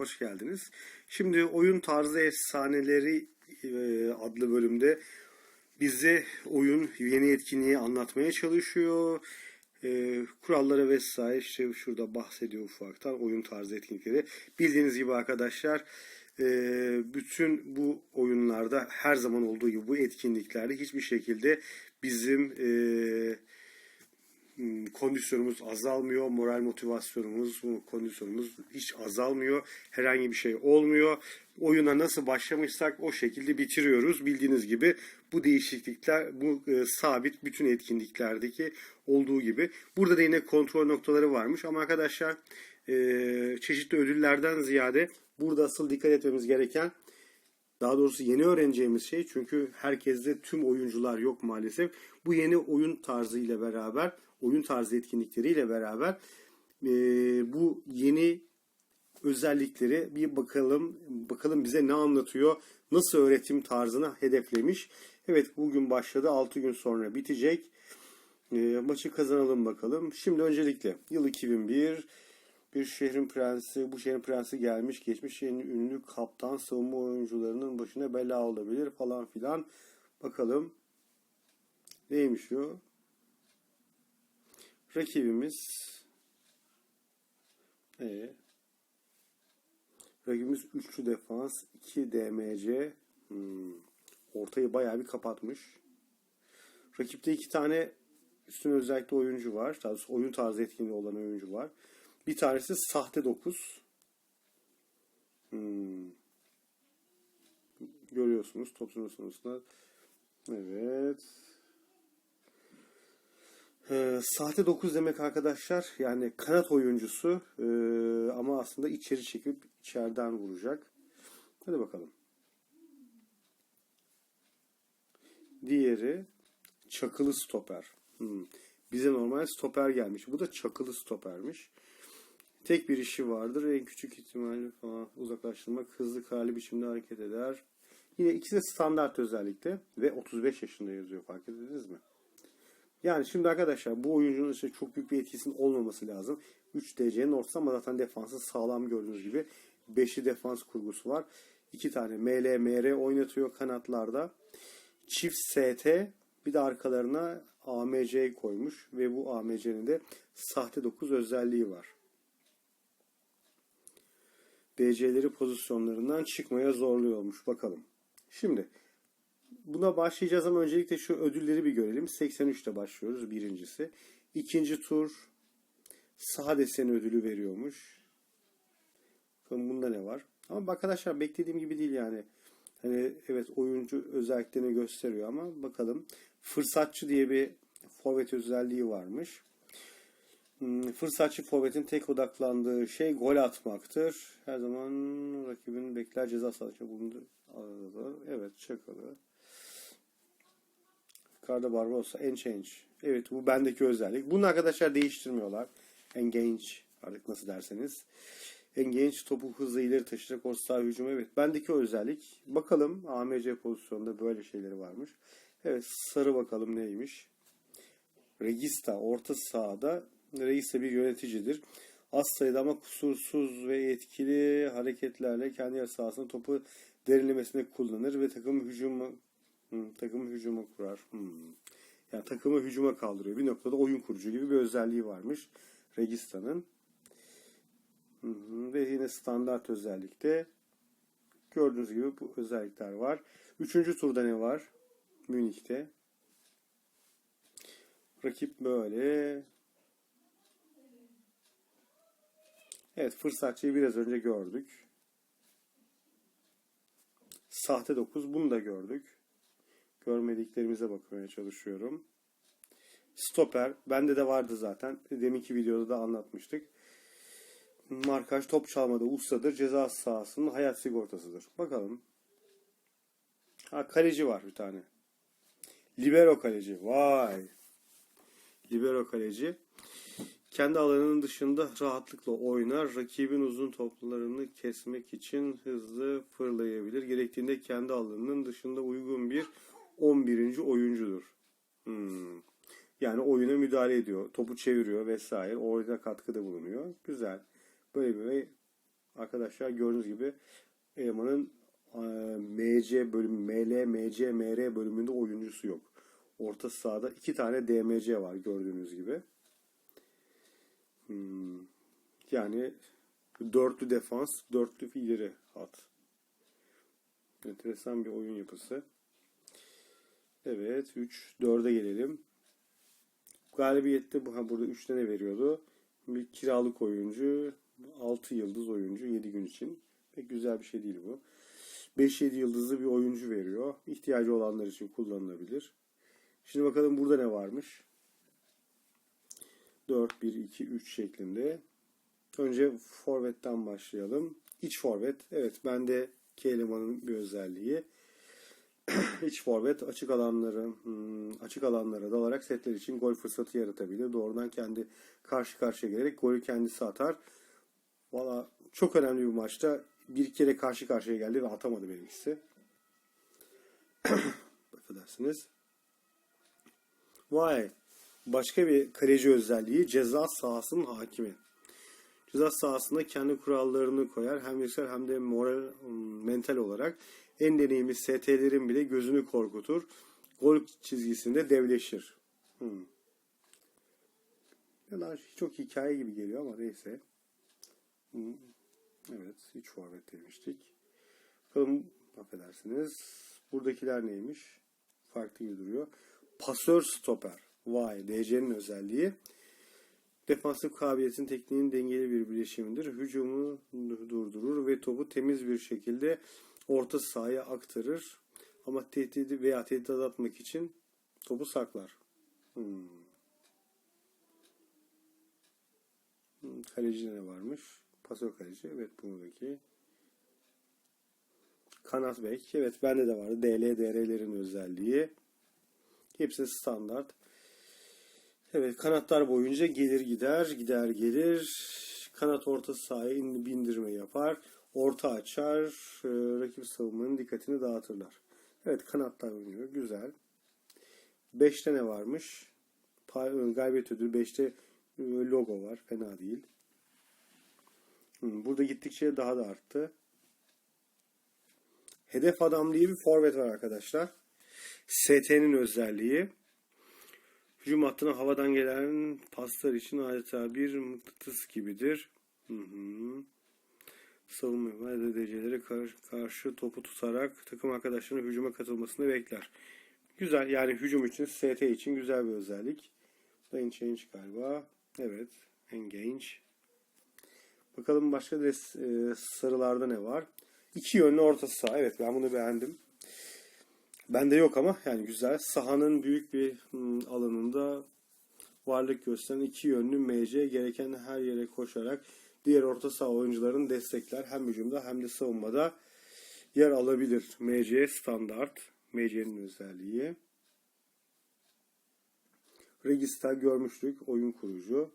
hoş geldiniz. Şimdi oyun tarzı efsaneleri e, adlı bölümde bize oyun yeni etkinliği anlatmaya çalışıyor. E, kuralları vesaire işte şurada bahsediyor ufaktan oyun tarzı etkinlikleri. Bildiğiniz gibi arkadaşlar e, bütün bu oyunlarda her zaman olduğu gibi bu etkinliklerde hiçbir şekilde bizim e, Hmm, kondisyonumuz azalmıyor, moral motivasyonumuz, kondisyonumuz hiç azalmıyor. Herhangi bir şey olmuyor. Oyuna nasıl başlamışsak o şekilde bitiriyoruz. Bildiğiniz gibi bu değişiklikler bu e, sabit bütün etkinliklerdeki olduğu gibi. Burada da yine kontrol noktaları varmış ama arkadaşlar e, çeşitli ödüllerden ziyade burada asıl dikkat etmemiz gereken daha doğrusu yeni öğreneceğimiz şey çünkü herkeste tüm oyuncular yok maalesef. Bu yeni oyun tarzı ile beraber, oyun tarzı etkinlikleriyle beraber e, bu yeni özellikleri bir bakalım bakalım bize ne anlatıyor, nasıl öğretim tarzını hedeflemiş. Evet bugün başladı, 6 gün sonra bitecek. E, maçı kazanalım bakalım. Şimdi öncelikle yıl 2001 bir şehrin prensi, bu şehrin prensi gelmiş, geçmiş şehrin ünlü kaptan savunma oyuncularının başına bela olabilir falan filan. Bakalım neymiş o? Rakibimiz ee, rakibimiz üçlü defans, 2 DMC. Hmm, ortayı bayağı bir kapatmış. Rakipte iki tane üstün özellikle oyuncu var. Daha doğrusu oyun tarzı etkinliği olan oyuncu var. Bir tanesi sahte 9. Hmm. Görüyorsunuz topun sonrasında. Evet. Ee, sahte 9 demek arkadaşlar yani kanat oyuncusu ee, ama aslında içeri çekip içeriden vuracak. Hadi bakalım. Diğeri çakılı stoper. Hmm. Bize normal stoper gelmiş. Bu da çakılı stopermiş. Tek bir işi vardır. En küçük ihtimalle falan uzaklaştırmak hızlı karlı biçimde hareket eder. Yine ikisi de standart özellikle ve 35 yaşında yazıyor fark ettiniz mi? Yani şimdi arkadaşlar bu oyuncunun işte çok büyük bir etkisinin olmaması lazım. 3 DC'nin ortası ama zaten defansı sağlam gördüğünüz gibi. 5'li defans kurgusu var. 2 tane ML, MR oynatıyor kanatlarda. Çift ST bir de arkalarına AMC koymuş ve bu AMC'nin de sahte 9 özelliği var. DC'leri pozisyonlarından çıkmaya zorluyormuş. Bakalım. Şimdi buna başlayacağız ama öncelikle şu ödülleri bir görelim. 83'te başlıyoruz birincisi. İkinci tur sağ deseni ödülü veriyormuş. Bakalım bunda ne var? Ama arkadaşlar beklediğim gibi değil yani. Hani evet oyuncu özelliklerini gösteriyor ama bakalım. Fırsatçı diye bir forvet özelliği varmış. Hmm, fırsatçı forvetin tek odaklandığı şey gol atmaktır. Her zaman rakibin bekler ceza sahasında bulundu. Evet çakalı. Ricardo Barbosa Enchange. Evet bu bendeki özellik. Bunu arkadaşlar değiştirmiyorlar. Engage artık nasıl derseniz. Engage topu hızlı ileri taşıyacak o sağ hücum. Evet bendeki özellik. Bakalım AMC pozisyonunda böyle şeyleri varmış. Evet sarı bakalım neymiş. Regista orta sahada reis de bir yöneticidir. Az sayıda ama kusursuz ve etkili hareketlerle kendi yer sahasında topu derinlemesine kullanır ve takım hücumu hmm, takım hücuma kurar. Hmm. Yani takımı hücuma kaldırıyor. Bir noktada oyun kurucu gibi bir özelliği varmış Regista'nın. Hmm. Ve yine standart özellikte gördüğünüz gibi bu özellikler var. Üçüncü turda ne var? Münih'te. Rakip böyle. Evet fırsatçıyı biraz önce gördük. Sahte 9 bunu da gördük. Görmediklerimize bakmaya çalışıyorum. Stoper bende de vardı zaten. Deminki videoda da anlatmıştık. Markaj top çalmada ustadır. Ceza sahasının hayat sigortasıdır. Bakalım. Ha kaleci var bir tane. Libero kaleci. Vay. Libero kaleci. Kendi alanının dışında rahatlıkla oynar. Rakibin uzun toplarını kesmek için hızlı fırlayabilir. Gerektiğinde kendi alanının dışında uygun bir 11. oyuncudur. Hmm. Yani oyuna müdahale ediyor. Topu çeviriyor vesaire. Oyuna katkıda bulunuyor. Güzel. Böyle bir Arkadaşlar gördüğünüz gibi elemanın e, MC bölümü, ML, MC, MR bölümünde oyuncusu yok. Orta sahada iki tane DMC var gördüğünüz gibi. Hmm, Yani dörtlü defans, dörtlü ileri hat. Enteresan bir oyun yapısı. Evet 3 4'e gelelim. Galibiyette bu ha burada 3 tane veriyordu. Bir kiralık oyuncu, 6 yıldız oyuncu 7 gün için. Pek güzel bir şey değil bu. 5-7 yıldızlı bir oyuncu veriyor. İhtiyacı olanlar için kullanılabilir. Şimdi bakalım burada ne varmış. 4 1 2 3 şeklinde. Önce forvetten başlayalım. İç forvet. Evet bende elemanın bir özelliği. İç forvet açık alanları hmm, açık alanlara dalarak setler için gol fırsatı yaratabilir. Doğrudan kendi karşı karşıya gelerek golü kendisi atar. Valla çok önemli bir maçta bir kere karşı karşıya geldi ve atamadı benimkisi. Affedersiniz. Vay. Başka bir kaleci özelliği ceza sahasının hakimi. Ceza sahasında kendi kurallarını koyar. Hem fiziksel hem de moral, mental olarak en deneyimli ST'lerin bile gözünü korkutur. Gol çizgisinde devleşir. Hmm. Ya çok hikaye gibi geliyor ama neyse. Hmm. Evet, hiç forvet demiştik. Bakalım affedersiniz. Buradakiler neymiş? Farklı gibi duruyor. Pasör stoper. Vay, DC'nin özelliği. Defansif kabiliyetin tekniğin dengeli bir bileşimidir. Hücumu durdurur ve topu temiz bir şekilde orta sahaya aktarır. Ama tehdidi veya tehdit atmak için topu saklar. Hmm. Hmm, Kaleci ne varmış? Pasör kaleci. Evet buradaki. Kanat bek. Evet bende de vardı. DL, DR'lerin özelliği. Hepsi standart. Evet kanatlar boyunca gelir gider, gider gelir. Kanat orta sahaya in- bindirme yapar. Orta açar. e, rakip savunmanın dikkatini dağıtırlar. Evet kanatlar oynuyor. Güzel. 5'te ne varmış? Pa- Galibiyet ödülü 5'te e, logo var. Fena değil. Burada gittikçe daha da arttı. Hedef adam diye bir forvet var arkadaşlar. ST'nin özelliği. Hücum hattına havadan gelen paslar için adeta bir mıknatıs gibidir. Hı hı. Savunma ve derecelere kar- karşı topu tutarak takım arkadaşlarının hücuma katılmasını bekler. Güzel yani hücum için ST için güzel bir özellik. Lane change galiba. Evet. Engage. Bakalım başka res, e, sarılarda ne var? İki yönlü orta saha. Evet ben bunu beğendim. Bende yok ama yani güzel. Sahanın büyük bir hmm, alanında varlık gösteren iki yönlü MC gereken her yere koşarak diğer orta saha oyuncularını destekler. Hem hücumda hem de savunmada yer alabilir. MC standart. MC'nin özelliği. Register görmüştük. Oyun kurucu.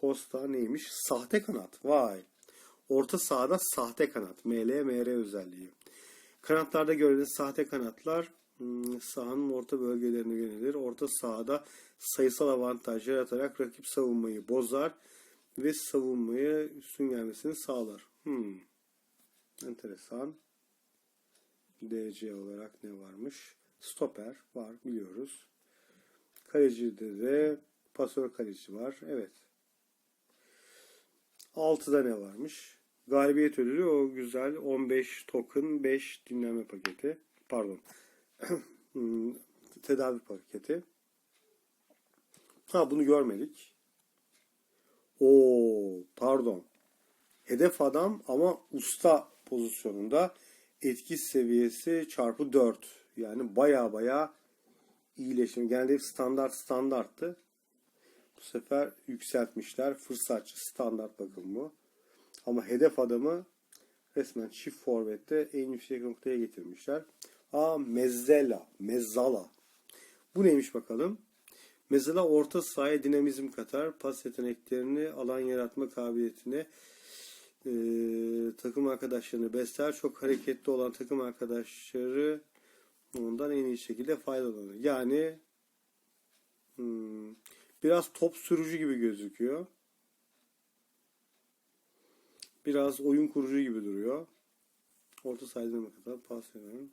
Costa neymiş? Sahte kanat. Vay. Orta sahada sahte kanat. ML, MR özelliği. Kanatlarda görülen sahte kanatlar hmm, sahanın orta bölgelerine yönelir. Orta sahada sayısal avantaj yaratarak rakip savunmayı bozar ve savunmaya üstün gelmesini sağlar. Hmm. Enteresan. DC olarak ne varmış? Stoper var biliyoruz. Kalecide de pasör kaleci var. Evet. 6'da ne varmış? Galibiyet ödülü o güzel 15 token 5 dinlenme paketi. Pardon. Hmm, Tedavi paketi. Ha bunu görmedik. Oo pardon. Hedef adam ama usta pozisyonunda etki seviyesi çarpı 4. Yani baya baya iyileşim. Genelde hep standart standarttı. Bu sefer yükseltmişler. Fırsatçı standart bakın bu. Ama hedef adamı resmen çift forvette en yüksek noktaya getirmişler. Aa Mezzela, Mezzala. Bu neymiş bakalım? Mezzala orta sahaya dinamizm katar. Pas yeteneklerini, alan yaratma kabiliyetini e, takım arkadaşlarını besler. Çok hareketli olan takım arkadaşları ondan en iyi şekilde faydalanır. Yani hmm, biraz top sürücü gibi gözüküyor. Biraz oyun kurucu gibi duruyor. Orta sahada kadar pas veriyorum.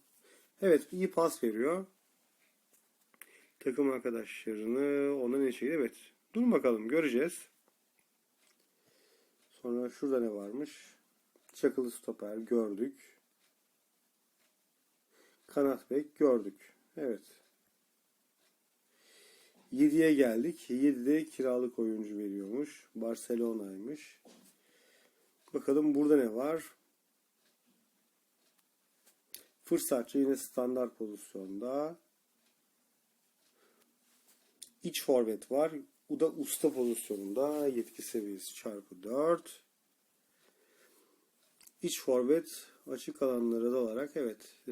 Evet iyi pas veriyor. Takım arkadaşlarını ona ne şekilde evet. Dur bakalım göreceğiz. Sonra şurada ne varmış? Çakılı stoper gördük. Kanat bek gördük. Evet. 7'ye geldik. 7'de kiralık oyuncu veriyormuş. Barcelona'ymış. Bakalım burada ne var? Fırsatçı yine standart pozisyonda. İç forvet var. Bu da usta pozisyonunda. Yetki seviyesi çarpı 4. İç forvet açık alanlara da olarak evet. Ee,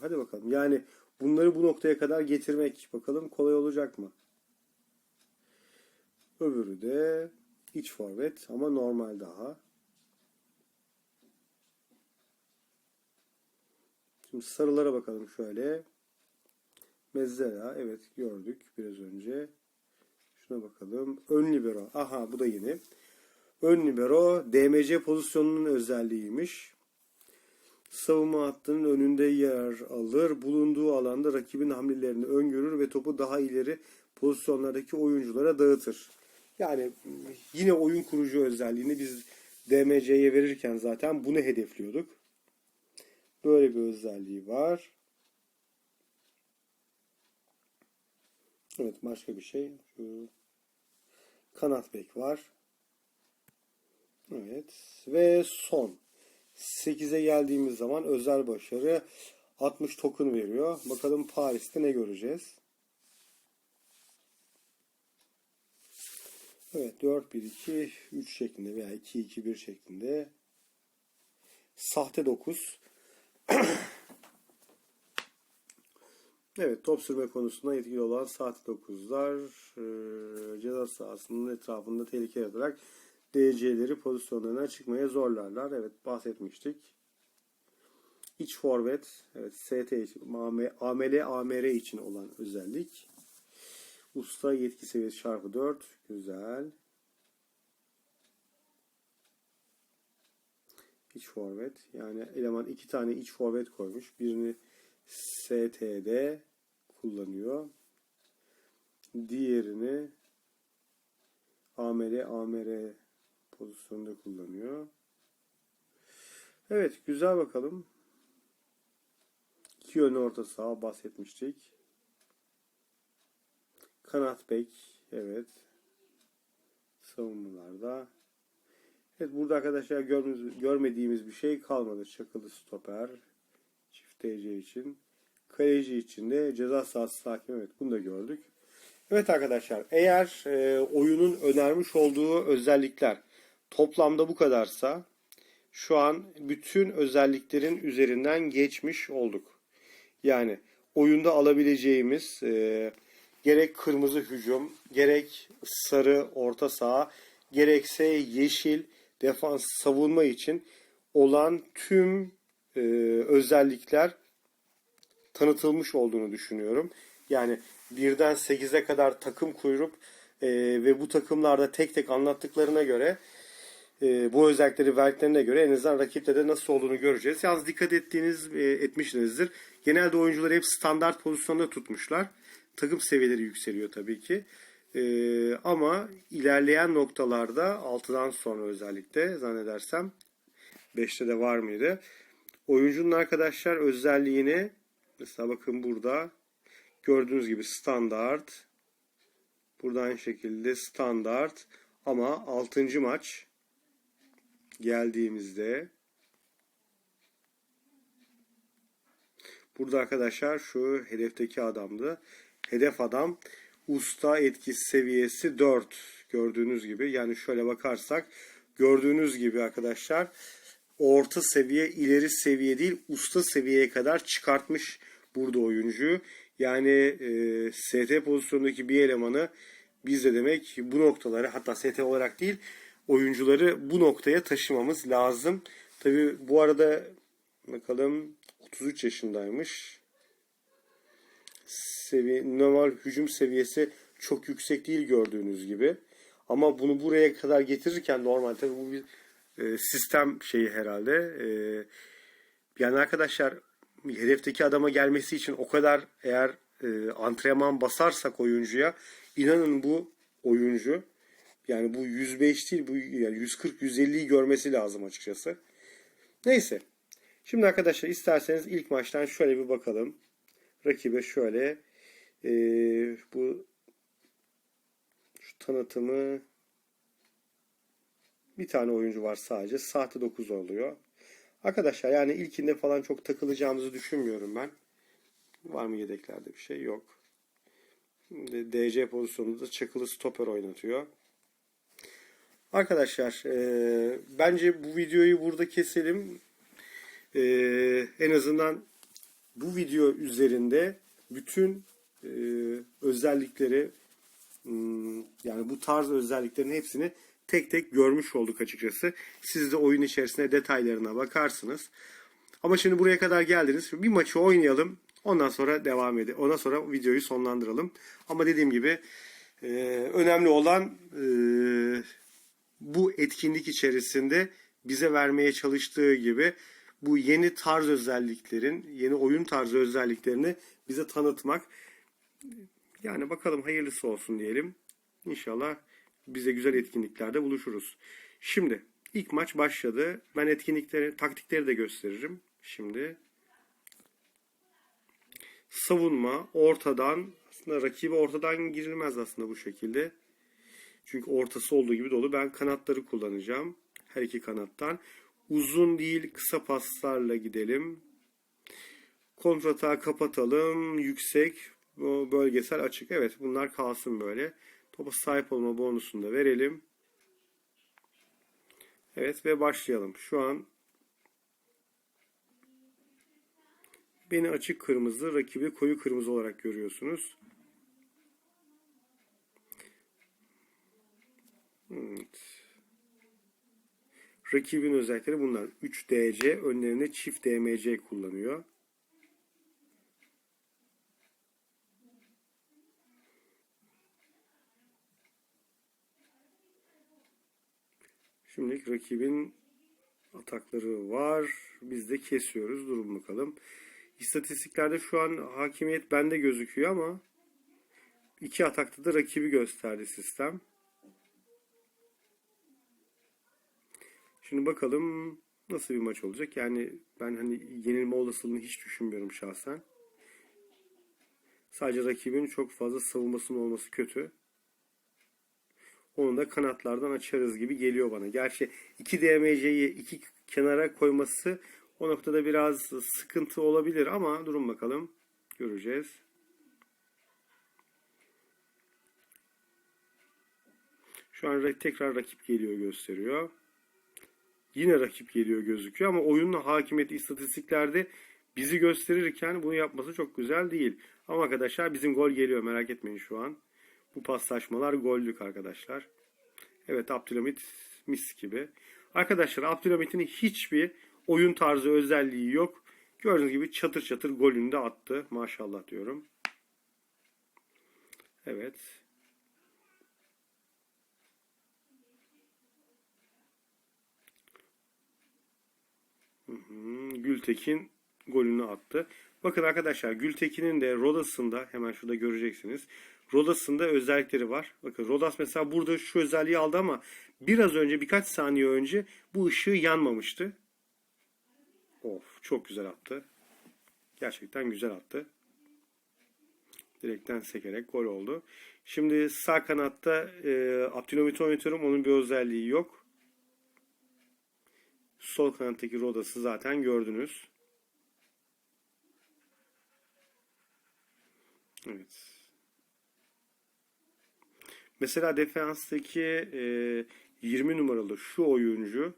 hadi bakalım. Yani bunları bu noktaya kadar getirmek bakalım kolay olacak mı? Öbürü de iç forvet ama normal daha. Şimdi sarılara bakalım şöyle. Mezzera evet gördük biraz önce. Şuna bakalım. Ön libero. Aha bu da yeni. Ön libero DMC pozisyonunun özelliğiymiş. Savunma hattının önünde yer alır. Bulunduğu alanda rakibin hamlelerini öngörür ve topu daha ileri pozisyonlardaki oyunculara dağıtır. Yani yine oyun kurucu özelliğini biz DMC'ye verirken zaten bunu hedefliyorduk. Böyle bir özelliği var. Evet başka bir şey. Şu kanat bek var. Evet ve son 8'e geldiğimiz zaman özel başarı 60 token veriyor. Bakalım Paris'te ne göreceğiz. Evet 4-1-2 3 şeklinde veya 2-2-1 şeklinde sahte 9 Evet top sürme konusunda etkili olan sahte 9'lar e, ceza sahasının etrafında tehlike yaratarak DC'leri pozisyonlarına çıkmaya zorlarlar. Evet bahsetmiştik. İç forvet, evet ST için, AML, AMR için olan özellik. Usta yetki seviyesi çarpı 4. Güzel. İç forvet. Yani eleman iki tane iç forvet koymuş. Birini ST'de kullanıyor. Diğerini AML, AMR pozisyonda kullanıyor. Evet güzel bakalım. İki yönlü orta saha bahsetmiştik. Kanat bek evet. Savunmalarda. Evet burada arkadaşlar görmediğimiz bir şey kalmadı. Çakılı stoper. Çift TC için. Kaleci için de ceza sahası hakimi. Evet bunu da gördük. Evet arkadaşlar eğer e, oyunun önermiş olduğu özellikler toplamda bu kadarsa şu an bütün özelliklerin üzerinden geçmiş olduk. Yani oyunda alabileceğimiz e, gerek kırmızı hücum, gerek sarı orta saha, gerekse yeşil defans savunma için olan tüm e, özellikler tanıtılmış olduğunu düşünüyorum. Yani birden 8'e kadar takım kurup e, ve bu takımlarda tek tek anlattıklarına göre e, bu özellikleri verdiklerine göre en azından rakipte de nasıl olduğunu göreceğiz. Yalnız dikkat ettiğiniz e, etmişsinizdir. Genelde oyuncuları hep standart pozisyonda tutmuşlar. Takım seviyeleri yükseliyor tabii ki. E, ama ilerleyen noktalarda 6'dan sonra özellikle zannedersem 5'te de var mıydı? Oyuncunun arkadaşlar özelliğini mesela bakın burada gördüğünüz gibi standart burada aynı şekilde standart ama 6. maç geldiğimizde burada arkadaşlar şu hedefteki adamdı. Hedef adam usta etkisi seviyesi 4 gördüğünüz gibi. Yani şöyle bakarsak gördüğünüz gibi arkadaşlar orta seviye ileri seviye değil usta seviyeye kadar çıkartmış burada oyuncuyu. Yani e, ST pozisyonundaki bir elemanı biz de demek bu noktaları hatta ST olarak değil oyuncuları bu noktaya taşımamız lazım. Tabi bu arada bakalım 33 yaşındaymış. Seviye, normal hücum seviyesi çok yüksek değil gördüğünüz gibi. Ama bunu buraya kadar getirirken normal tabi bu bir e, sistem şeyi herhalde. E, yani arkadaşlar hedefteki adama gelmesi için o kadar eğer e, antrenman basarsak oyuncuya inanın bu oyuncu yani bu 105 değil bu yani 140 150'yi görmesi lazım açıkçası. Neyse. Şimdi arkadaşlar isterseniz ilk maçtan şöyle bir bakalım. Rakibe şöyle e, bu şu tanıtımı bir tane oyuncu var sadece. Sahte 9 oluyor. Arkadaşlar yani ilkinde falan çok takılacağımızı düşünmüyorum ben. Var mı yedeklerde bir şey? Yok. DC pozisyonunda çakılı stoper oynatıyor. Arkadaşlar e, bence bu videoyu burada keselim. E, en azından bu video üzerinde bütün e, özellikleri hmm, yani bu tarz özelliklerin hepsini tek tek görmüş olduk açıkçası. Siz de oyun içerisinde detaylarına bakarsınız. Ama şimdi buraya kadar geldiniz. Bir maçı oynayalım. Ondan sonra devam edelim. Ondan sonra videoyu sonlandıralım. Ama dediğim gibi e, önemli olan e, bu etkinlik içerisinde bize vermeye çalıştığı gibi bu yeni tarz özelliklerin, yeni oyun tarzı özelliklerini bize tanıtmak. Yani bakalım hayırlısı olsun diyelim. İnşallah bize güzel etkinliklerde buluşuruz. Şimdi ilk maç başladı. Ben etkinlikleri, taktikleri de gösteririm. Şimdi savunma ortadan aslında rakibe ortadan girilmez aslında bu şekilde. Çünkü ortası olduğu gibi dolu. Ben kanatları kullanacağım. Her iki kanattan. Uzun değil kısa paslarla gidelim. Kontratağı kapatalım. Yüksek bölgesel açık. Evet bunlar kalsın böyle. Topa sahip olma bonusunu da verelim. Evet ve başlayalım. Şu an beni açık kırmızı, rakibi koyu kırmızı olarak görüyorsunuz. Evet. Rakibin özellikleri bunlar. 3 DC önlerine çift DMC kullanıyor. Şimdi rakibin atakları var. Biz de kesiyoruz. Durun bakalım. İstatistiklerde şu an hakimiyet bende gözüküyor ama iki atakta da rakibi gösterdi sistem. Şimdi bakalım nasıl bir maç olacak. Yani ben hani yenilme olasılığını hiç düşünmüyorum şahsen. Sadece rakibin çok fazla savunmasının olması kötü. Onu da kanatlardan açarız gibi geliyor bana. Gerçi iki DMC'yi iki kenara koyması o noktada biraz sıkıntı olabilir ama durun bakalım. Göreceğiz. Şu an tekrar rakip geliyor gösteriyor. Yine rakip geliyor gözüküyor ama oyunun hakimiyeti istatistiklerde bizi gösterirken bunu yapması çok güzel değil. Ama arkadaşlar bizim gol geliyor merak etmeyin şu an. Bu paslaşmalar gollük arkadaşlar. Evet Abdülhamit mis gibi. Arkadaşlar Abdülhamit'in hiçbir oyun tarzı özelliği yok. Gördüğünüz gibi çatır çatır golünü de attı. Maşallah diyorum. Evet. Gültekin golünü attı. Bakın arkadaşlar Gültekin'in de Rodas'ında hemen şurada göreceksiniz. Rodas'ın özellikleri var. Bakın Rodas mesela burada şu özelliği aldı ama biraz önce birkaç saniye önce bu ışığı yanmamıştı. Of çok güzel attı. Gerçekten güzel attı. Direkten sekerek gol oldu. Şimdi sağ kanatta e, Abdülhamit oynatıyorum. Onun bir özelliği yok. Sol kanattaki Rodas'ı zaten gördünüz. Evet. Mesela defanstaki e, 20 numaralı şu oyuncu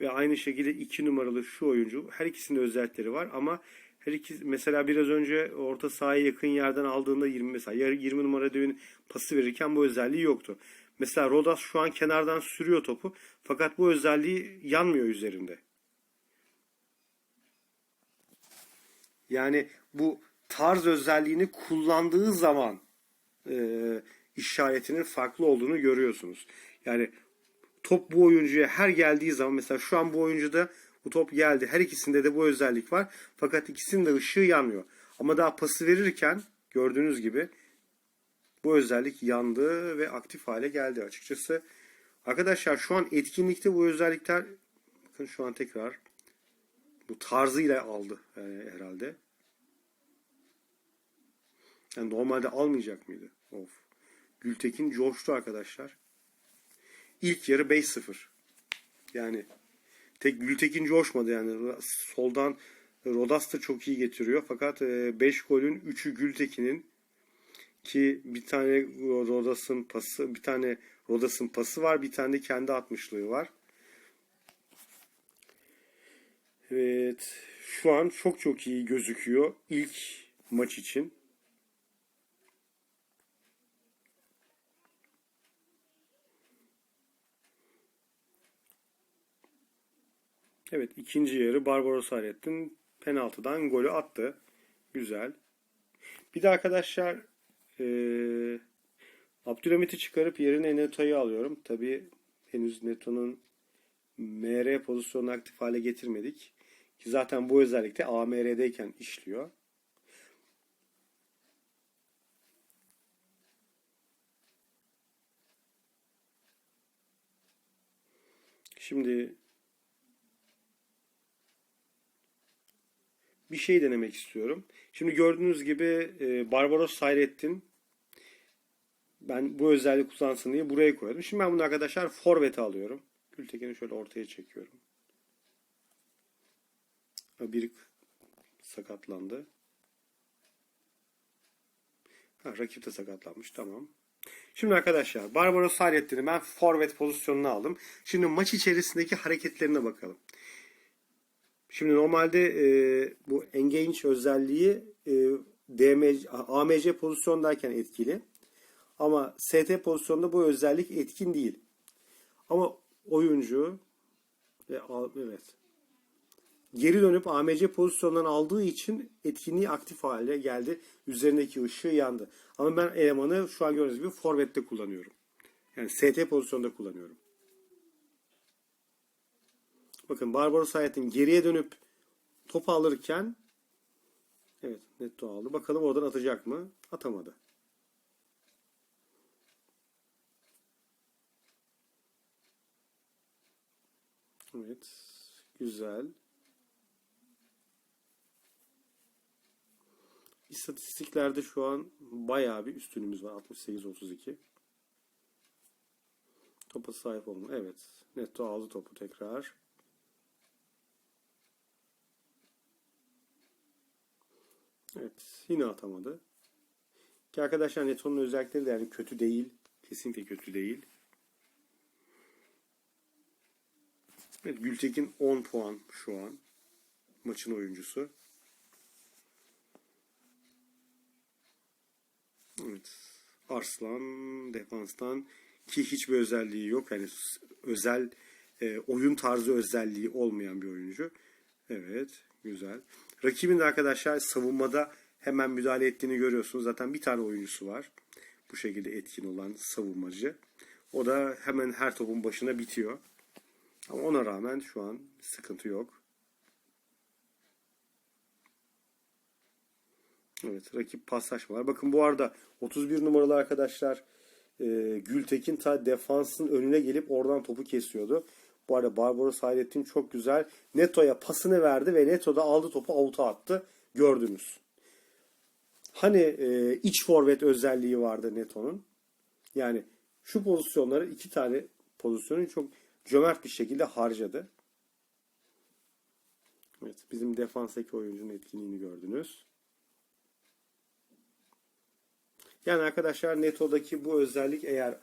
ve aynı şekilde 2 numaralı şu oyuncu her ikisinde özellikleri var ama her iki mesela biraz önce orta sahaya yakın yerden aldığında 20 mesela 20 numara düğün pası verirken bu özelliği yoktu. Mesela Rodas şu an kenardan sürüyor topu fakat bu özelliği yanmıyor üzerinde. Yani bu tarz özelliğini kullandığı zaman e, işaretinin farklı olduğunu görüyorsunuz. Yani top bu oyuncuya her geldiği zaman mesela şu an bu oyuncuda bu top geldi. Her ikisinde de bu özellik var. Fakat ikisinin de ışığı yanmıyor. Ama daha pası verirken gördüğünüz gibi bu özellik yandı ve aktif hale geldi açıkçası. Arkadaşlar şu an etkinlikte bu özellikler bakın şu an tekrar bu tarzıyla aldı yani herhalde. Yani normalde almayacak mıydı? Of. Gültekin coştu arkadaşlar. İlk yarı 5-0. Yani tek Gültekin coşmadı yani. Soldan Rodas da çok iyi getiriyor. Fakat 5 golün 3'ü Gültekin'in ki bir tane Rodas'ın pası, bir tane Rodas'ın pası var, bir tane de kendi atmışlığı var. Evet, şu an çok çok iyi gözüküyor ilk maç için. Evet ikinci yarı Barbaros Hayrettin penaltıdan golü attı. Güzel. Bir de arkadaşlar e, Abdülhamit'i çıkarıp yerine Neto'yu alıyorum. Tabi henüz Neto'nun MR pozisyonunu aktif hale getirmedik. Ki zaten bu özellikle AMR'deyken işliyor. Şimdi bir şey denemek istiyorum. Şimdi gördüğünüz gibi e, Barbaros Hayrettin ben bu özelliği kullansın diye buraya koydum. Şimdi ben bunu arkadaşlar forvet'e alıyorum. Gültekin'i şöyle ortaya çekiyorum. Bir sakatlandı. Ha, rakip de sakatlanmış. Tamam. Şimdi arkadaşlar Barbaros Hayrettin'i ben forvet pozisyonuna aldım. Şimdi maç içerisindeki hareketlerine bakalım. Şimdi normalde e, bu engage özelliği e, DMC, AMC pozisyondayken etkili. Ama ST pozisyonda bu özellik etkin değil. Ama oyuncu ve evet geri dönüp AMC pozisyondan aldığı için etkinliği aktif hale geldi. Üzerindeki ışığı yandı. Ama ben elemanı şu an gördüğünüz gibi forvette kullanıyorum. Yani ST pozisyonda kullanıyorum. Bakın Barbaros Hayat'ın geriye dönüp top alırken evet netto aldı. Bakalım oradan atacak mı? Atamadı. Evet. Güzel. İstatistiklerde şu an bayağı bir üstünümüz var. 68-32. Topa sahip olma. Evet. Netto aldı topu tekrar. Evet. Yine atamadı. Ki arkadaşlar Neto'nun özellikleri de yani kötü değil. Kesinlikle kötü değil. Evet, Gültekin 10 puan şu an. Maçın oyuncusu. Evet. Arslan defanstan ki hiçbir özelliği yok. Yani özel e, oyun tarzı özelliği olmayan bir oyuncu. Evet. Güzel. Rakibin de arkadaşlar savunmada hemen müdahale ettiğini görüyorsunuz. Zaten bir tane oyuncusu var. Bu şekilde etkin olan savunmacı. O da hemen her topun başına bitiyor. Ama ona rağmen şu an sıkıntı yok. Evet rakip paslaşmalar. Bakın bu arada 31 numaralı arkadaşlar e, Gültekin ta defansın önüne gelip oradan topu kesiyordu. Bu arada Barbaros Hayrettin çok güzel Neto'ya pasını verdi ve Neto da aldı topu avuta attı. Gördünüz. Hani e, iç forvet özelliği vardı Neto'nun. Yani şu pozisyonları iki tane pozisyonu çok cömert bir şekilde harcadı. Evet, bizim defanstaki oyuncunun etkinliğini gördünüz. Yani arkadaşlar Neto'daki bu özellik eğer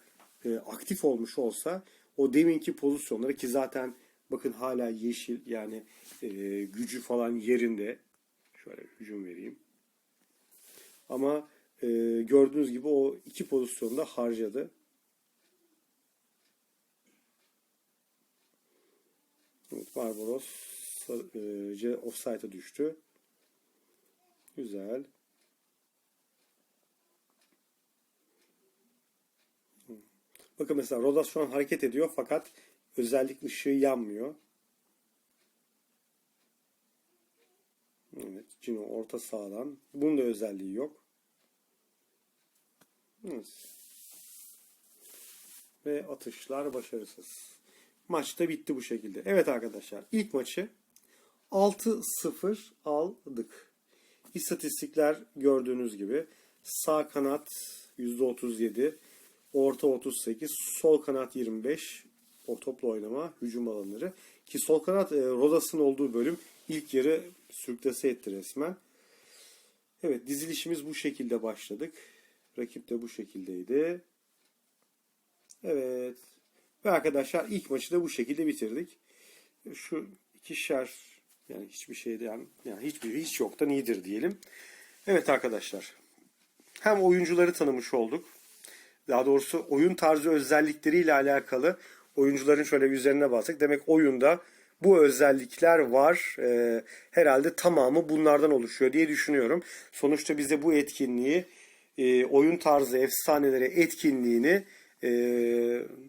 e, aktif olmuş olsa o deminki pozisyonları ki zaten bakın hala yeşil yani e, gücü falan yerinde. Şöyle hücum vereyim. Ama e, gördüğünüz gibi o iki pozisyonda harcadı. Evet, Barbaros e, offside'a düştü. Güzel. Bakın mesela Rodas şu an hareket ediyor fakat özellik ışığı yanmıyor. Evet, Cino orta sağdan. Bunun da özelliği yok. Evet. Ve atışlar başarısız. Maç da bitti bu şekilde. Evet arkadaşlar ilk maçı 6-0 aldık. İstatistikler gördüğünüz gibi sağ kanat %37, orta 38, sol kanat 25 o topla oynama hücum alanları. Ki sol kanat e, Rodas'ın olduğu bölüm ilk yarı sürklase etti resmen. Evet dizilişimiz bu şekilde başladık. Rakip de bu şekildeydi. Evet. Ve arkadaşlar ilk maçı da bu şekilde bitirdik. Şu ikişer yani hiçbir şeyden yani hiçbir hiç yoktan iyidir diyelim. Evet arkadaşlar. Hem oyuncuları tanımış olduk. Daha doğrusu oyun tarzı özellikleriyle alakalı oyuncuların şöyle üzerine bastık. Demek oyunda bu özellikler var. Ee, herhalde tamamı bunlardan oluşuyor diye düşünüyorum. Sonuçta bize bu etkinliği e, oyun tarzı efsaneleri etkinliğini e,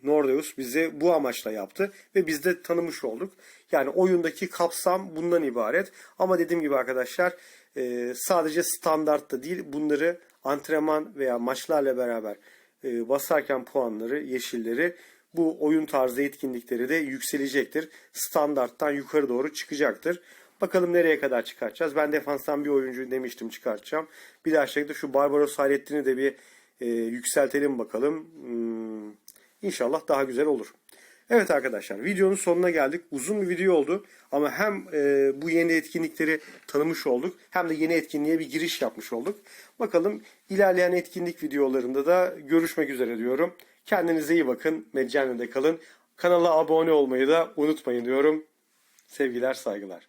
Nordeus bize bu amaçla yaptı ve biz de tanımış olduk. Yani oyundaki kapsam bundan ibaret. Ama dediğim gibi arkadaşlar e, sadece standartta değil bunları antrenman veya maçlarla beraber e, basarken puanları, yeşilleri bu oyun tarzı etkinlikleri de yükselecektir. Standarttan yukarı doğru çıkacaktır. Bakalım nereye kadar çıkartacağız. Ben defanstan bir oyuncu demiştim çıkartacağım. Bir daha şekilde şu Barbaros Hayrettin'i de bir e, yükseltelim bakalım. Hmm, İnşallah daha güzel olur. Evet arkadaşlar videonun sonuna geldik. Uzun bir video oldu ama hem e, bu yeni etkinlikleri tanımış olduk hem de yeni etkinliğe bir giriş yapmış olduk. Bakalım ilerleyen etkinlik videolarında da görüşmek üzere diyorum. Kendinize iyi bakın. Meccanede kalın. Kanala abone olmayı da unutmayın diyorum. Sevgiler saygılar.